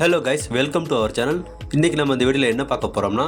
Hello guys welcome to our channel இன்றைக்கி நம்ம இந்த வீடியோவில் என்ன பார்க்க போகிறோம்னா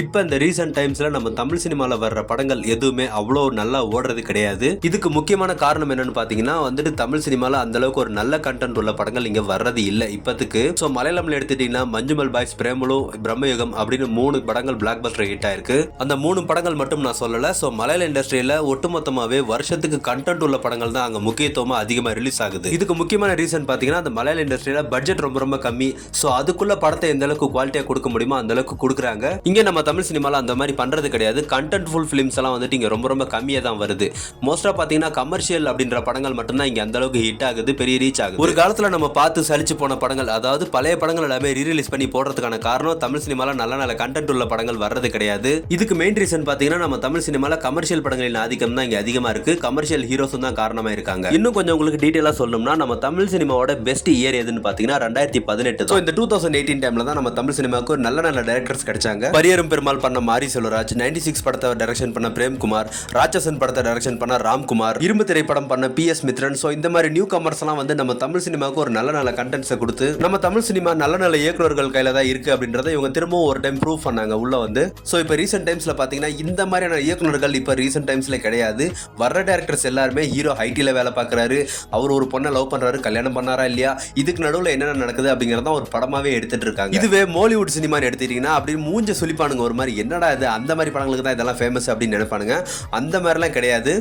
இப்போ இந்த ரீசெண்ட் டைம்ஸில் நம்ம தமிழ் சினிமாவில் வர்ற படங்கள் எதுவுமே அவ்வளோ நல்லா ஓடுறது கிடையாது. இதுக்கு முக்கியமான காரணம் என்னென்னு பார்த்தீங்கன்னா வந்துட்டு தமிழ் சினிமாவில் அந்த அளவுக்கு ஒரு நல்ல கண்டென்ட் உள்ள படங்கள் இங்கே வர்றது இல்லை இப்போத்துக்கு. ஸோ மலையாளம்ல எடுத்துட்டிங்கன்னா மஞ்சுமல் பாய்ஸ் பிரேமலு பிரம்மயுகம் அப்படின்னு மூணு படங்கள் பிளாக் பஸ்டர் ஹிட் ஆயிருக்கு. அந்த மூணு படங்கள் மட்டும் நான் சொல்லலை. ஸோ மலையாள இண்டஸ்ட்ரியில் ஒட்டுமொத்தமாகவே வருஷத்துக்கு கண்டென்ட் உள்ள படங்கள் தான் அங்கே முக்கியத்துவமாக அதிகமாக ரிலீஸ் ஆகுது. இதுக்கு முக்கியமான ரீசன் பார்த்தீங்கன்னா அந்த மலையாள இண்டஸ்ட்ரியில் பட்ஜெட் ரொம்ப ரொம்ப கம்மி. ஸோ அதுக்குள்ள படத்தை எந்த அளவுக்கு குவாலிட்டியாக கொடுக்க முடியுமோ அந்த அளவுக்கு கொடுக்குறாங்க. இங்கே நம்ம தமிழ் சினிமாவில் அந்த மாதிரி பண்ணுறது கிடையாது. கண்டென்ட் ஃபுல் ஃபிலிம்ஸ் எல்லாம் வந்துட்டு இங்கே ரொம்ப ரொம்ப கம்மியாக தான் வருது. மோஸ்ட்டாக பார்த்தீங்கன்னா கமர்ஷியல் அப்படின்ற படங்கள் மட்டும்தான் இங்கே அந்த அளவுக்கு ஹிட் ஆகுது பெரிய ரீச் ஆகுது. ஒரு காலத்தில் நம்ம பார்த்து சலிச்சு போன படங்கள் அதாவது பழைய படங்கள் எல்லாமே ரீரிலீஸ் பண்ணி போடுறதுக்கான காரணம் தமிழ் சினிமாவில் நல்ல நல்ல கண்டென்ட் உள்ள படங்கள் வர்றது கிடையாது. இதுக்கு மெயின் ரீசன் பார்த்தீங்கன்னா நம்ம தமிழ் சினிமாவில் கமர்ஷியல் படங்களின் ஆதிக்கம் தான் இங்கே அதிகமாக இருக்கு. கமர்ஷியல் ஹீரோஸும் தான் காரணமாக இருக்காங்க. இன்னும் கொஞ்சம் உங்களுக்கு டீட்டெயிலாக சொல்லணும்னா நம்ம தமிழ் சினிமாவோட பெஸ்ட் இயர் எதுன்னு பார்த்தீங்கன்னா ரெண்டாயிரத்தி பதினெட்டு ஸோ இந்த டூ தௌசண்ட் எயிட்டீன் டைம்ல தான் நம்ம தமிழ் சினிமாவுக்கு ஒரு நல்ல நல்ல டேரக்டர்ஸ் கிடைச்சாங்க. பரியரும் பெருமாள் பண்ண மாரி செல்வராஜ் நைன்டி சிக்ஸ் படத்தை டைரக்ஷன் பண்ண பிரேம்குமார் ராட்சசன் படத்தை டைரக்ஷன் பண்ண ராம்குமார் இரும்பு திரைப்படம் பண்ண பி எஸ் மித்ரன். ஸோ இந்த மாதிரி நியூ கமர்ஸ் எல்லாம் வந்து நம்ம தமிழ் சினிமாவுக்கு ஒரு நல்ல நல்ல கண்டென்ட்ஸை கொடுத்து நம்ம தமிழ் சினிமா நல்ல நல்ல இயக்குநர்கள் கையில தான் இருக்கு அப்படின்றத இவங்க திரும்பவும் ஒரு டைம் ப்ரூவ் பண்ணாங்க உள்ள வந்து. ஸோ இப்போ ரீசெண்ட் டைம்ஸ்ல பாத்தீங்கன்னா இந்த மாதிரியான இயக்குநர்கள் இப்போ ரீசெண்ட் டைம்ஸ்ல கிடையாது. வர்ற டேரக்டர்ஸ் எல்லாருமே ஹீரோ ஹைட்டியில் வேலை பார்க்குறாரு. அவர் ஒரு பொண்ணை லவ் பண்ணுறாரு கல்யாணம் பண்ணாரா இல்லையா? இதுக்கு நடுவில் என்னென்ன நடக்குது அப்படிங்கிறத ஒரு படமாவே எடுத்துட்டு இருக்காங்க இதுவே மோலிவுட் சினிமான்னு எடுத்துட்டீங்கன்னா அப்படின்னு மூஞ்ச சுழிப்பானுங்க ஒரு மாதிரி. என்னடா இது? அந்த மாதிரி படங்களுக்கு தான் இதெல்லாம் ஃபேமஸ் அப்படின்னு நினைப்பானுங்க. அந்த மாதிரிலாம் கிடையாது.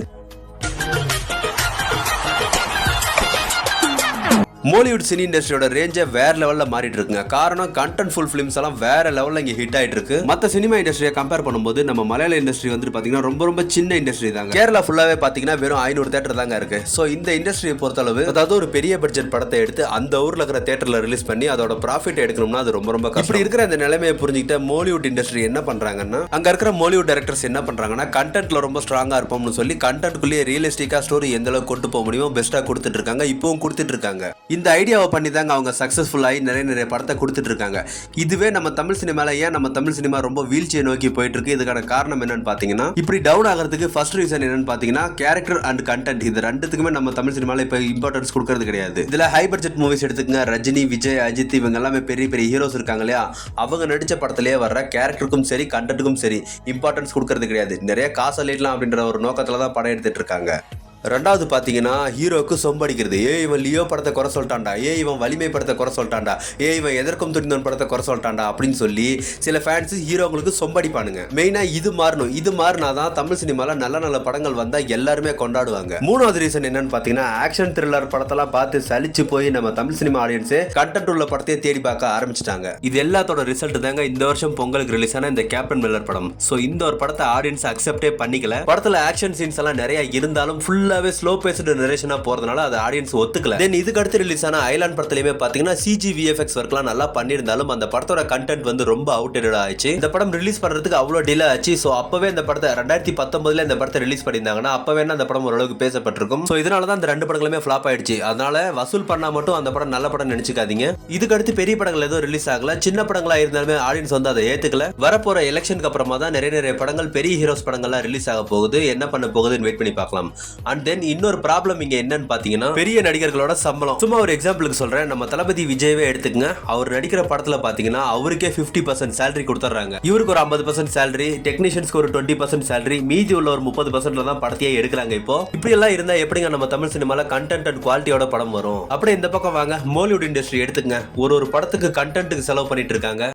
மோலிவுட் சினி இண்டஸ்ட்ரியோட ரேஞ்சே வேற லெவல்ல மாறிட்டு இருக்குங்க. காரணம் கண்டென்ட் ஃபுல் ஃபிலிம்ஸ் எல்லாம் வேற லெவல்ல இங்க ஹிட் ஆயிட்டு இருக்கு. மத்த சினிமா இண்டஸ்ட்ரியை கம்பேர் பண்ணும்போது நம்ம மலையாள இண்டஸ்ட்ரி வந்து பாத்தீங்கன்னா ரொம்ப ரொம்ப சின்ன இண்டஸ்ட்ரி தாங்க. கேரளா ஃபுல்லாவே பாத்தீங்கன்னா வெறும் ஐநூறு தேட்டர் தாங்க இருக்கு. சோ இந்த இண்டஸ்ட்ரியை பொறுத்தளவு அதாவது ஒரு பெரிய பட்ஜெட் படத்தை எடுத்து அந்த ஊர்ல இருக்கிற தேட்டர்ல ரிலீஸ் பண்ணி அதோட ப்ராஃபிட் எடுக்கணும்னா அது ரொம்ப ரொம்ப இப்படி இருக்கிற இந்த நிலைமையை புரிஞ்சுக்கிட்ட மோலிவுட் இண்டஸ்ட்ரி என்ன பண்றாங்கன்னா அங்க இருக்கிற மோலிவுட் டைரக்டர்ஸ் என்ன பண்றாங்கன்னா கண்டென்ட்ல ரொம்ப ஸ்ட்ராங்கா இருப்போம்னு சொல்லி கண்டென்ட்குள்ளேயே ரியலிஸ்டிக்கா ஸ்டோரி எந்த அளவுக்கு கொண்டு போக முடியுமோ பெஸ்டா கொடுத்துட்டு இருக்காங்க. இப்பவும் கொடுத்துட்டு இருக்காங்க. இந்த ஐடியாவை பண்ணி தாங்க அவங்க சக்ஸஸ்ஃபுல்லாகி நிறைய நிறைய படத்தை கொடுத்துட்ருக்காங்க இதுவே நம்ம தமிழ் சினிமால ஏன் நம்ம தமிழ் சினிமா ரொம்ப வீழ்ச்சியை நோக்கி போயிட்டு இருக்கு இதுக்கான காரணம் என்னன்னு பார்த்தீங்கன்னா இப்படி டவுன் ஆகிறதுக்கு ஃபர்ஸ்ட் ரீசன் என்னன்னு பார்த்தீங்கன்னா கேரக்டர் அண்ட் கண்டென்ட் இது ரெண்டுத்துக்குமே நம்ம தமிழ் சினிமாவில் இப்போ இம்பார்ட்டன்ஸ் கொடுக்கறது கிடையாது. இதில் ஹை பட்ஜெட் மூவிஸ் எடுத்துக்கங்க. ரஜினி விஜய் அஜித் இவங்க எல்லாமே பெரிய பெரிய ஹீரோஸ் இருக்காங்க இல்லையா? அவங்க நடித்த படத்திலேயே வர்ற கேரக்டருக்கும் சரி கண்டென்ட்டுக்கும் சரி இம்பார்ட்டன்ஸ் கொடுக்கறது கிடையாது. நிறைய காசு அள்ளிடலாம் அப்படின்ற ஒரு நோக்கத்தில் தான் படம் எடுத்துட்டு இருக்காங்க. ரெண்டாவது பார்த்தீங்கன்னா ஹீரோக்கு சொம்படிக்கிறது. ஏ இவன் லியோ படத்தை குறை சொல்லிட்டான்டா. ஏ இவன் வலிமை படத்தை குறை சொல்லிட்டான்டா. ஏ இவன் எதற்கும் துணிந்தவன் படத்தை குறை சொல்லிட்டான்டா அப்படின்னு சொல்லி சில ஃபேன்ஸ் ஹீரோங்களுக்கு சொம்படிப்பானுங்க. மெயினாக இது மாறணும். இது மாறினா தான் தமிழ் சினிமாவில் நல்ல நல்ல படங்கள் வந்தால் எல்லாருமே கொண்டாடுவாங்க. மூணாவது ரீசன் என்னன்னு பார்த்தீங்கன்னா ஆக்ஷன் த்ரில்லர் படத்தெல்லாம் பார்த்து சலிச்சு போய் நம்ம தமிழ் சினிமா ஆடியன்ஸே கண்டென்ட் உள்ள படத்தையே தேடி பார்க்க ஆரம்பிச்சிட்டாங்க. இது எல்லாத்தோட ரிசல்ட் தாங்க இந்த வருஷம் பொங்கலுக்கு ரிலீஸ் ஆன இந்த கேப்டன் மில்லர் படம். ஸோ இந்த ஒரு படத்தை ஆடியன்ஸ் அக்செப்டே பண்ணிக்கல. படத்துல ஆக்ஷன் சீன்ஸ் எல்லாம் நிறைய இருந்தாலும் ஃபுல்லாக ஃபுல்லாவே ஸ்லோ பேஸ்டு நரேஷனா போறதுனால அதை ஆடியன்ஸ் ஒத்துக்கல. தென் இதுக்கு அடுத்து ரிலீஸ் ஆன ஐலாண்ட் படத்துலயுமே பாத்தீங்கன்னா சிஜி விஎஃப்எக்ஸ் ஒர்க்லாம் நல்லா பண்ணியிருந்தாலும் அந்த படத்தோட கண்டென்ட் வந்து ரொம்ப அவுட்டேடட் ஆயிடுச்சு. இந்த படம் ரிலீஸ் பண்றதுக்கு அவ்வளோ டிலே ஆச்சு. ஸோ அப்பவே இந்த படத்தை ரெண்டாயிரத்தி பத்தொன்பதுல இந்த படத்தை ரிலீஸ் பண்ணியிருந்தாங்கன்னா அப்பவே அந்த படம் ஓரளவுக்கு பேசப்பட்டிருக்கும். ஸோ இதனால தான் அந்த ரெண்டு படங்களுமே ஃபிளாப் ஆயிடுச்சு. அதனால வசூல் பண்ணா மட்டும் அந்த படம் நல்ல படம் நினைச்சுக்காதீங்க. இதுக்கு அடுத்து பெரிய படங்கள் எதுவும் ரிலீஸ் ஆகல. சின்ன படங்களா இருந்தாலுமே ஆடியன்ஸ் வந்து அதை ஏத்துக்கல. வரப்போற எலெக்ஷனுக்கு அப்புறமா தான் நிறைய நிறைய படங்கள் பெரிய ஹீரோஸ் படங்கள்லாம் ரிலீஸ் ஆக போகுது. என்ன பண்ண போகுதுன்னு வெயிட் பண்ணி பார்க்கலாம். அண்ட் தென் இன்னொரு ப்ராப்ளம் இங்க என்னன்னு பாத்தீங்கன்னா பெரிய நடிகர்களோட சம்பளம். சும்மா ஒரு எக்ஸாம்பிளுக்கு சொல்றேன். நம்ம தளபதி விஜயவே எடுத்துக்கங்க. அவர் நடிக்கிற படத்துல பாத்தீங்கன்னா அவருக்கே 50% பர்சன்ட் சேலரி கொடுத்துட்றாங்க இவருக்கு ஒரு ஐம்பது பர்சன்ட் சேலரி டெக்னீஷியன்ஸ்க்கு ஒரு டுவெண்ட்டி பர்சன்ட் சேலரி மீதி உள்ள ஒரு முப்பது பர்சன்ட்ல தான் படத்தையே எடுக்கிறாங்க இப்போ. இப்படி எல்லாம் இருந்தா எப்படிங்க நம்ம தமிழ் சினிமால கண்டென்ட் அண்ட் குவாலிட்டியோட படம் வரும்? அப்படியே இந்த பக்கம் வாங்க. மோலிவுட் இண்டஸ்ட்ரி எடுத்துங்க ஒரு ஒரு படத்துக்கு கண்டென்ட்டுக்கு செலவு பண்ணிட்டு இருக்காங்க.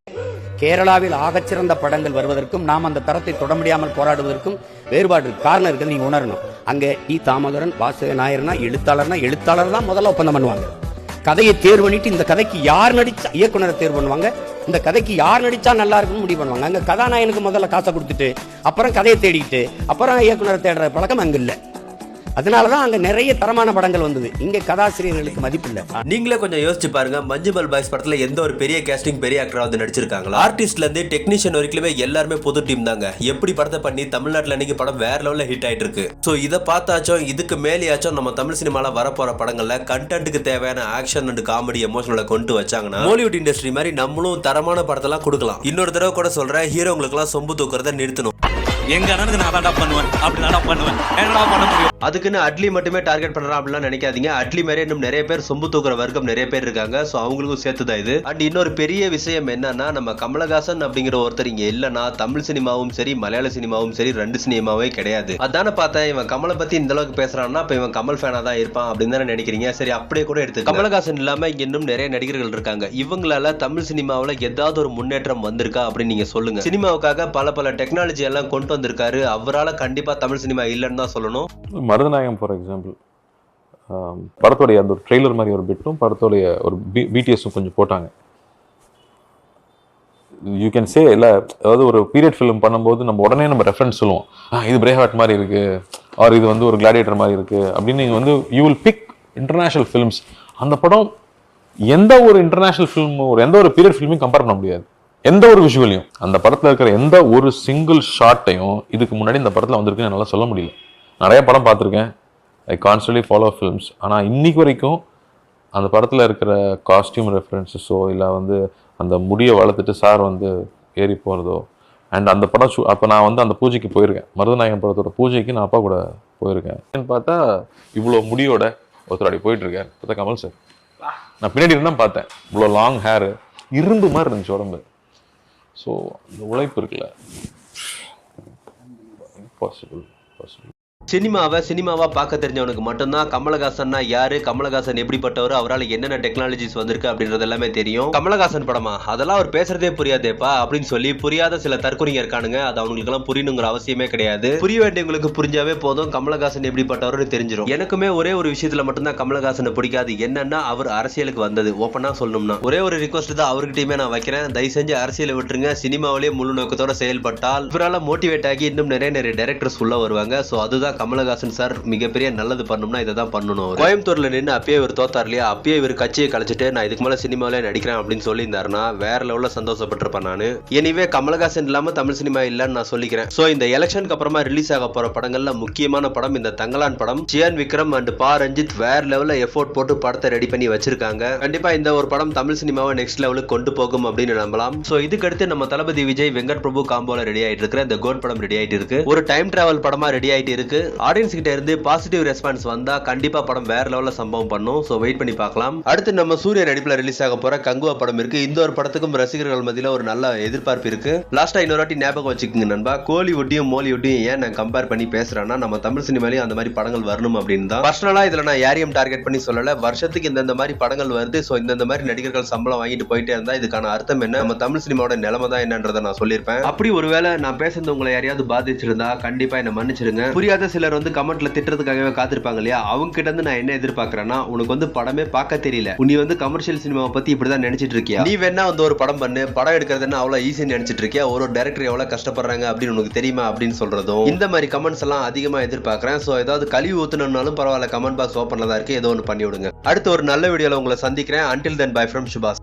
கேரளாவில் ஆகச்சிறந்த படங்கள் வருவதற்கும் நாம் அந்த தரத்தை தொட முடியாமல் போராடுவதற்கும் வேறுபாடு காரணம் இருக்குது உணரணும். அங்கே டி தாமோதரன் வாசக நாயர்னா எழுத்தாளர்னா எழுத்தாளர் தான் முதல்ல ஒப்பந்தம் பண்ணுவாங்க. கதையை தேர்வு பண்ணிட்டு இந்த கதைக்கு யார் நடிச்சா இயக்குனரை தேர்வு பண்ணுவாங்க. இந்த கதைக்கு யார் நடிச்சா நல்லா இருக்கும்னு முடிவு பண்ணுவாங்க. அங்க கதாநாயகனுக்கு முதல்ல காசை கொடுத்துட்டு அப்புறம் கதையை தேடிக்கிட்டு அப்புறம் இயக்குனரை தேடுற பழக்கம் அங்க இல்லை. அதனாலதான் அங்க நிறைய தரமான படங்கள் வந்தது. இங்க கதாசிரியர்களுக்கு மதிப்பு இல்லை நீங்களே கொஞ்சம் யோசிச்சு பாருங்க மஞ்சுமல் பாய்ஸ் படத்துல எந்த ஒரு பெரிய கேஸ்டிங் பெரிய ஆக்டரா வந்து நடிச்சிருக்காங்களா? ஆர்டிஸ்ட்ல இருந்து டெக்னீஷியன் வரைக்குமே எல்லாருமே புது டீம் தாங்க. எப்படி படத்தை பண்ணி தமிழ்நாட்டுல இன்னைக்கு படம் வேற லெவல்ல ஹிட் ஆயிட்டு இருக்கு சோ இதை பார்த்தாச்சும் இதுக்கு மேலேயாச்சும் நம்ம தமிழ் சினிமால வரப்போற படங்கள்ல கண்டென்ட்டுக்கு தேவையான ஆக்ஷன் அண்ட் காமெடி எமோஷனில் கொண்டு வச்சாங்கன்னா பாலிவுட் இண்டஸ்ட்ரி மாதிரி நம்மளும் தரமான படத்தெல்லாம் கொடுக்கலாம். இன்னொரு தடவை கூட சொல்றேன் ஹீரோங்களுக்குலாம் சொம்பு தூக்குறத நிறுத்தணும். எங்க அண்ணனுக்கு நான் தான்டா பண்ணுவேன் அப்படி தான்டா பண்ணுவேன். என்னடா பண்ண முடியும்? அதுக்குன்னு அட்லி மட்டுமே டார்கெட் பண்றான் அப்படிலாம் நினைக்காதீங்க. அட்லி மாதிரி இன்னும் நிறைய பேர் சொம்பு தூக்குற வர்க்கம் நிறைய பேர் இருக்காங்க. ஸோ அவங்களுக்கும் சேர்த்துதான் இது. அண்ட் இன்னொரு பெரிய விஷயம் என்னன்னா நம்ம கமலஹாசன் அப்படிங்கிற ஒருத்தர் இங்க இல்லைன்னா தமிழ் சினிமாவும் சரி மலையாள சினிமாவும் சரி ரெண்டு சினிமாவே கிடையாது. அதான பார்த்தேன் இவன் கமலை பத்தி இந்த அளவுக்கு பேசுறான்னா இப்ப இவன் கமல் ஃபேனா தான் இருப்பான் அப்படின்னு தானே நினைக்கிறீங்க. சரி அப்படியே கூட எடுத்து கமலஹாசன் இல்லாம இங்க இன்னும் நிறைய நடிகர்கள் இருக்காங்க. இவங்களால தமிழ் சினிமாவுல ஏதாவது ஒரு முன்னேற்றம் வந்திருக்கா அப்படின்னு நீங்க சொல்லுங்க. சினிமாவுக்காக பல பல டெக்னாலஜி எல்லாம் கொண்டு வந்திருக்காரு. அவரால கண்டிப்பாக தமிழ் சினிமா இல்லைன்னு தான் சொல்லணும். மருதநாயகம் ஃபார் எக்ஸாம்பிள் படத்தோடைய அந்த ஒரு ட்ரெய்லர் மாதிரி ஒரு பிட்டும் படத்தோடைய ஒரு பி பிடிஎஸும் கொஞ்சம் போட்டாங்க. யூ கேன் சே இல்லை அதாவது ஒரு பீரியட் ஃபிலிம் பண்ணும்போது நம்ம உடனே நம்ம ரெஃபரன்ஸ் சொல்லுவோம். இது பிரேஹாட் மாதிரி இருக்கு. ஆர் இது வந்து ஒரு கிளாடியேட்டர் மாதிரி இருக்கு. அப்படின்னு நீங்கள் வந்து you will pick international films அந்த படம் எந்த ஒரு இன்டர்நேஷனல் ஃபிலிம் ஒரு எந்த ஒரு பீரியட் ஃபிலிமையும் கம்பேர் பண்ண முடியாது. எந்த ஒரு விஷுவலையும் அந்த படத்தில் இருக்கிற எந்த ஒரு சிங்கிள் ஷாட்டையும் இதுக்கு முன்னாடி இந்த படத்தில் வந்திருக்குன்னு என்னால் சொல்ல முடியல. நிறைய படம் பார்த்துருக்கேன். ஐ கான்ஸ்டன்ட்லி ஃபாலோ ஃபிலிம்ஸ் ஆனால் இன்னைக்கு வரைக்கும் அந்த படத்தில் இருக்கிற காஸ்டியூம் ரெஃபரன்சஸோ இல்லை வந்து அந்த முடியை வளர்த்துட்டு சார் வந்து ஏறி போகிறதோ அண்ட் அந்த படம் ஷூ அப்போ நான் வந்து அந்த பூஜைக்கு போயிருக்கேன். மருதநாயகன் படத்தோட பூஜைக்கு நான் அப்பா கூட போயிருக்கேன். பார்த்தா இவ்வளோ முடியோட ஒருத்தர் அப்படி போயிட்டுருக்கார். பார்த்தா கமல் சார் நான் பின்னாடி இருந்தால் பார்த்தேன். இவ்வளோ லாங் ஹேரு இரும்பு மாதிரி இருந்துச்சு உடம்பு. ஸோ அந்த உழைப்பு இருக்குல்ல. பாசிபிள் பாசிபிள் சினிமாவை சினிமாவா பார்க்க தெரிஞ்சவனுக்கு மட்டும்தான் கமலஹாசன்னா யாரு கமலஹாசன் எப்படிப்பட்டவர் அவரால் என்னென்ன டெக்னாலஜிஸ் வந்திருக்கு அப்படின்றது எல்லாமே தெரியும். கமலஹாசன் படமா? அதெல்லாம் அவர் பேசுறதே புரியாதேப்பா அப்படின்னு சொல்லி புரியாத சில தற்கொலைங்க இருக்கானுங்க. அது அவங்களுக்கு எல்லாம் புரியணுங்கிற அவசியமே கிடையாது. புரிய வேண்டியவங்களுக்கு புரிஞ்சாவே போதும். கமலஹாசன் எப்படிப்பட்டவர்னு தெரிஞ்சிடும் எனக்குமே ஒரே ஒரு விஷயத்துல மட்டும்தான் கமலஹாசனை பிடிக்காது. என்னன்னா அவர் அரசியலுக்கு வந்தது. ஓப்பனா சொல்லணும்னா. ஒரே ஒரு ரிக்வஸ்ட் தான் அவர்கிட்டயுமே நான் வைக்கிறேன். தயவு செஞ்சு அரசியலை விட்டுருங்க. சினிமாவிலேயே முழு நோக்கத்தோட செயல்பட்டால் இவரால் மோட்டிவேட் ஆகி இன்னும் நிறைய நிறைய டேரக்டர்ஸ் உள்ள வருவாங்க. ஸோ அதுதான் கமலஹாசன் சார் மிகப்பெரிய நல்லது பண்ணணும்னா இதை தான் பண்ணணும் கோயம்புத்தூர்ல நின்று அப்பயே இவர் தோத்தார் இல்லையா? அப்பயே இவர் கட்சியை கழிச்சிட்டு நான் இதுக்கு மேல சினிமாவிலே நடிக்கிறேன் அப்படின்னு சொல்லியிருந்தாருன்னா வேற லெவலில் சந்தோஷப்பட்டிருப்பேன் நான். எனிவே கமலஹாசன் இல்லாம தமிழ் சினிமா இல்லைன்னு நான் சொல்லிக்கிறேன். சோ இந்த எலெக்ஷனுக்கு அப்புறமா ரிலீஸ் ஆக போற படங்கள்ல முக்கியமான படம் இந்த தங்கலான் படம். சியான் விக்ரம் அண்ட் பா ரஞ்சித் வேற லெவல்ல எஃபோர்ட் போட்டு படத்தை ரெடி பண்ணி வச்சிருக்காங்க. கண்டிப்பா இந்த ஒரு படம் தமிழ் சினிமாவை நெக்ஸ்ட் லெவலுக்கு கொண்டு போகும் அப்படின்னு நம்பலாம். சோ இதுக்கடுத்து நம்ம தளபதி விஜய் வெங்கட் பிரபு காம்போல ரெடி ஆயிட்டு இருக்கிற இந்த கோட் படம் ரெடி ஆயிட்டு இருக்கு. ஒரு டைம் டிராவல் படமா ரெடி ஆயிட்டு இருக்கு. ஆடியன்ஸ் கிட்ட இருந்து பாசிட்டிவ் ரெஸ்பான்ஸ் வந்தா கண்டிப்பா படம் வேற லெவல்ல சம்பவம் பண்ணும். சோ வெயிட் பண்ணி பார்க்கலாம். அடுத்து நம்ம சூரிய நடிப்புல ரிலீஸ் ஆக போற கங்குவா படம் இருக்கு. இந்த ஒரு படத்துக்கும் ரசிகர்கள் மத்தியில ஒரு நல்ல எதிர்பார்ப்பு இருக்கு. லாஸ்டா இன்னொரு வாட்டி ஞாபகம் வச்சுக்கோங்க நண்பா. கோலிவுட்டையும் மோலிவுட்டையும் ஏன் நான் கம்பேர் பண்ணி பேசுறேன்னா நம்ம தமிழ் சினிமாலையும் அந்த மாதிரி படங்கள் வரணும் அப்படின்னு தான். பர்சனலா இதுல நான் யாரையும் டார்கெட் பண்ணி சொல்லல. வருஷத்துக்கு இந்தந்த மாதிரி படங்கள் வருது. சோ இந்தந்த மாதிரி நடிகர்கள் சம்பளம் வாங்கிட்டு போயிட்டே இருந்தா இதுக்கான அர்த்தம் என்ன? நம்ம தமிழ் சினிமாவோட நிலைமை தான் என்னன்றதை நான் சொல்லியிருப்பேன். அப்படி ஒருவேளை நான் பேசுறது உங்களை யாரையாவது பாதிச்சிருந்தா கண்டிப்பா என்ன மன்னிச்சிருங்க. புரியாத சிலர் வந்து கமெண்ட்ல திட்டுறதுக்காகவே காத்திருப்பாங்க இல்லையா? அவங்க கிட்ட இருந்து நான் என்ன எதிர்பார்க்கறேன்னா உனக்கு வந்து படமே பார்க்க தெரியல. நீ வந்து கமர்ஷியல் சினிமாவை பத்தி இப்படிதான் நினைச்சிட்டு இருக்கியா? நீ வேணா வந்து ஒரு படம் பண்ணு. படம் எடுக்கிறது என்ன அவ்வளவு ஈஸின்னு நினைச்சிட்டு இருக்கியா? ஒரு டேரக்டர் எவ்வளவு கஷ்டப்படுறாங்க அப்படின்னு உனக்கு தெரியுமா அப்படின்னு சொல்றதும். இந்த மாதிரி கமெண்ட்ஸ் எல்லாம் அதிகமா எதிர்பார்க்கறேன். சோ ஏதாவது கழிவு ஊத்துனாலும் பரவாயில்ல கமெண்ட் பாக்ஸ் ஓப்பன்ல தான் இருக்கு. ஏதோ ஒன்று பண்ணி விடுங்க. அடுத்து ஒரு நல்ல வீடியோல உங்களை சந்திக்கிறேன். Until then bye from Subash